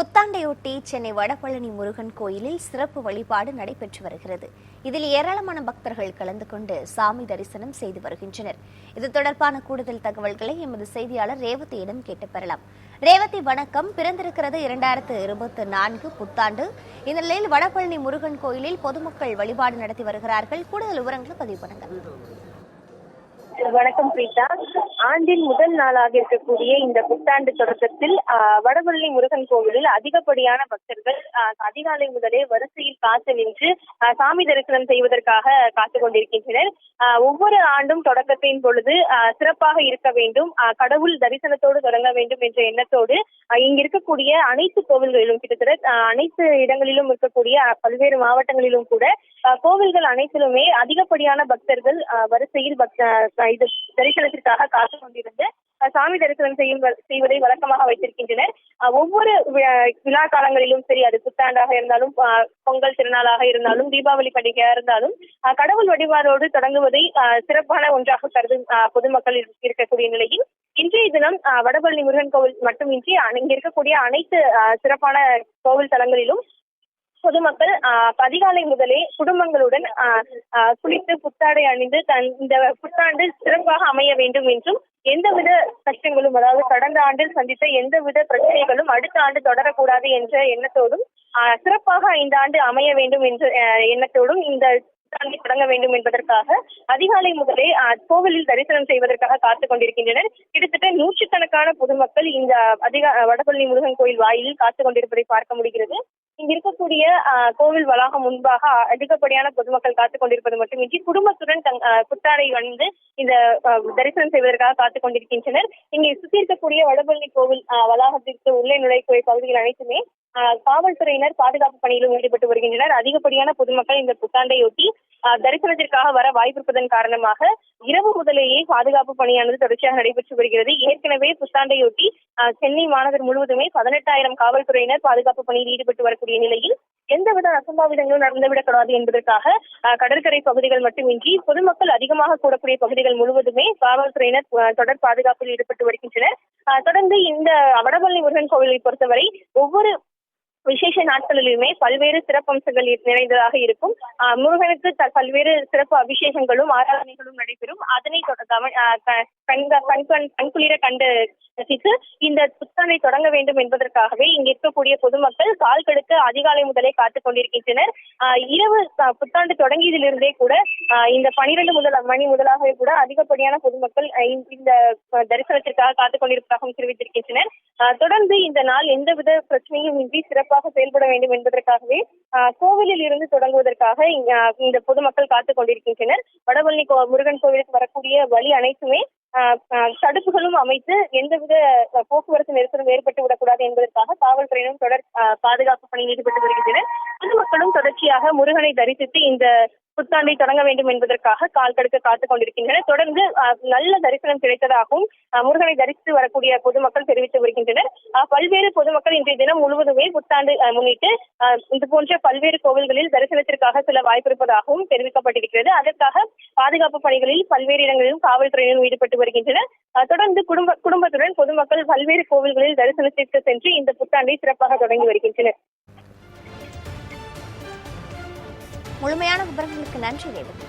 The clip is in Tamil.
புத்தாண்டையொட்டி சென்னை வடபழனி முருகன் கோயிலில் சிறப்பு வழிபாடு நடைபெற்று வருகிறது. இதில் ஏராளமான பக்தர்கள் கலந்து கொண்டு சாமி தரிசனம் செய்து வருகின்றனர். இது தொடர்பான கூடுதல் தகவல்களை எமது செய்தியாளர் ரேவதியிடம் கேட்டு பெறலாம். ரேவதி வணக்கம். பிறந்திருக்கிறது இரண்டாயிரத்து இருபத்தி நான்கு புத்தாண்டு. இந்த நிலையில் வடபழனி முருகன் கோயிலில் பொதுமக்கள் வழிபாடு நடத்தி வருகிறார்கள். கூடுதல் விவரங்களை பதிவு பண்ணுங்கள். வணக்கம் பிரீதா. ஆண்டின் முதல் நாளாக இருக்கக்கூடிய இந்த புத்தாண்டு தொடக்கத்தில் ஆஹ், வடபழனி முருகன் கோவிலில் அதிகப்படியான பக்தர்கள் அதிகாலை முதலே வரிசையில் காத்து நின்று சாமி தரிசனம் செய்வதற்காக காத்து கொண்டிருக்கின்றனர். ஒவ்வொரு ஆண்டும் தொடக்கத்தின் பொழுது சிறப்பாக இருக்க வேண்டும். கடவுள் தரிசனத்தோடு தொடங்க வேண்டும் என்ற எண்ணத்தோடு இங்கு இருக்கக்கூடிய அனைத்து கோவில்களிலும் கிட்டத்தட்ட அனைத்து இடங்களிலும் இருக்கக்கூடிய பல்வேறு மாவட்டங்களிலும் கூட கோவில்கள் அனைத்திலுமே அதிகப்படியான பக்தர்கள் வரிசையில் பக்த இது தரிசனத்திற்காக காத்து கொண்டிருந்து சாமி தரிசனம் செய்யும் செய்வதை வழக்கமாக வைத்திருக்கின்றனர். ஒவ்வொரு விழா காலங்களிலும் சரி அது புத்தாண்டாக இருந்தாலும் பொங்கல் திருநாளாக இருந்தாலும் தீபாவளி பண்டிகையாக இருந்தாலும் கடவுள் வழிபாடோடு தொடங்குவதை சிறப்பான ஒன்றாக கருதும் பொதுமக்கள் இருக்கக்கூடிய நிலையில் இன்றைய தினம் வடபழனி முருகன் கோவில் மட்டுமின்றி இங்க இருக்கக்கூடிய அனைத்து சிறப்பான கோவில் தலங்களிலும் பொதுமக்கள் ஆஹ், அதிகாலை முதலே குடும்பங்களுடன் ஆஹ், குளித்து புத்தாடை அணிந்து தன் இந்த புத்தாண்டு சிறப்பாக அமைய வேண்டும் என்றும் எந்தவித கஷ்டங்களும் அதாவது கடந்த ஆண்டில் சந்தித்த எந்தவித பிரச்சனைகளும் அடுத்த ஆண்டு தொடரக்கூடாது என்ற எண்ணத்தோடும் ஆஹ், சிறப்பாக இந்த ஆண்டு அமைய வேண்டும் என்ற எண்ணத்தோடும் இந்த புத்தாண்டை தொடங்க வேண்டும் என்பதற்காக அதிகாலை முதலே ஆஹ், கோவிலில் தரிசனம் செய்வதற்காக காத்துக் கொண்டிருக்கின்றனர். கிட்டத்தட்ட நூற்றுக்கணக்கான பொதுமக்கள் இந்த அதிக வடபழனி முருகன் கோயில் வாயிலில் காத்துக் கொண்டிருப்பதை பார்க்க முடிகிறது. இங்க இருக்கக்கூடிய ஆஹ், கோவில் வளாகம் முன்பாக அதிகப்படியான பொதுமக்கள் காத்துக் கொண்டிருப்பது மட்டுமின்றி குடும்பத்துடன் தங் ஆஹ், வந்து இந்த தரிசனம் செய்வதற்காக காத்துக் கொண்டிருக்கின்றனர். இங்கே சுத்தி இருக்கக்கூடிய வடபழனி கோவில் வளாகத்திற்கு உள்ளே நுழைக்கூடிய பகுதிகள் அனைத்துமே காவல்துறையினர் பாதுகாப்பு பணியிலும் ஈடுபட்டு வருகின்றனர். அதிகப்படியான பொதுமக்கள் இந்த புத்தாண்டையொட்டி தரிசனத்திற்காக வர வாய்ப்பிருப்பதன் காரணமாக இரவு முதலேயே பாதுகாப்பு பணியானது தொடர்ச்சியாக நடைபெற்று வருகிறது. ஏற்கனவே புத்தாண்டையொட்டி சென்னை மாநகர் முழுவதுமே பதினெட்டாயிரம் காவல்துறையினர் பாதுகாப்பு பணியில் ஈடுபட்டு வரக்கூடிய நிலையில் எந்தவித அசம்பாவிதங்களும் நடந்துவிடக்கூடாது என்பதற்காக கடற்கரை பகுதிகள் மட்டுமின்றி பொதுமக்கள் அதிகமாக கூடக்கூடிய பகுதிகள் முழுவதுமே காவல்துறையினர் தொடர் பாதுகாப்பில் ஈடுபட்டு வருகின்றனர். தொடர்ந்து இந்த வடபழனி முருகன் கோவிலை பொறுத்தவரை ஒவ்வொரு விசேஷ நாட்களிலுமே பல்வேறு சிறப்பம்சங்கள் நிறைந்ததாக இருக்கும். ஆஹ் முருகனுக்கு பல்வேறு சிறப்பு அபிஷேகங்களும் ஆராதனைகளும் நடைபெறும். அதனை தொட- கண்க கண் கண்குளிர கண்டு ரசித்து இந்த புத்தாண்டை தொடங்க வேண்டும் என்பதற்காகவே இங்கு இருக்கக்கூடிய பொதுமக்கள் கால் கடுக்க அதிகாலை முதலே காத்துக் கொண்டிருக்கின்றனர். இரவு புத்தாண்டு தொடங்கியதிலிருந்தே கூட இந்த பனிரெண்டு முதல் மணி முதலாகவே கூட அதிகப்படியான பொதுமக்கள் இந்த- தரிசனத்திற்காக காத்துக் கொண்டிருப்பதாகவும் தெரிவித்திருக்கின்றனர். தொடர்ந்து இந்த நாள் எந்தவித பிரச்சனையும் இன்றி சிறப்பாக செயல்பட வேண்டும் என்பதற்காகவே கோவிலில் இருந்து தொடங்குவதற்காக இந்த பொதுமக்கள் காத்துக் கொண்டிருக்கின்றனர். வடபழனி கோ- முருகன் கோவிலுக்கு வரக்கூடிய வழி அனைத்துமே தடுப்புகளும் அமைத்து எந்தவித போக்குவரத்து நெரிசலும் ஏற்பட்டு விடக்கூடாது என்பதற்காக காவல்துறையினரும் தொடர் பாதுகாப்பு பணியில் ஈடுபட்டு வருகின்றனர். பொதுமக்களும் தொடர்ச்சியாக முருகனை தரிசித்து இந்த புத்தாண்டை தொடங்க வேண்டும் என்பதற்காக கால் கடுக்க காத்துக் கொண்டிருக்கின்றனர். தொடர்ந்து நல்ல தரிசனம் கிடைத்ததாகவும் முருகனை தரிசித்து வரக்கூடிய பொதுமக்கள் தெரிவித்து வருகின்றனர். பல்வேறு பொதுமக்கள் இன்றைய தினம் முழுவதுமே புத்தாண்டு முன்னிட்டு இது போன்ற பல்வேறு கோவில்களில் தரிசனத்திற்காக சில வாய்ப்பிருப்பதாகவும் தெரிவிக்கப்பட்டிருக்கிறது. அதற்காக பாதுகாப்பு பணிகளில் பல்வேறு இடங்களிலும் காவல்துறையினர் ஈடுபட்டு வருகின்றனர். தொடர்ந்து குடும்ப குடும்பத்துடன் பொதுமக்கள் பல்வேறு கோவில்களில் தரிசனத்திற்கு சென்று இந்த புத்தாண்டை சிறப்பாக தொடங்கி வருகின்றனர். முழுமையான விவரங்களுக்கு நன்றி ரேவதி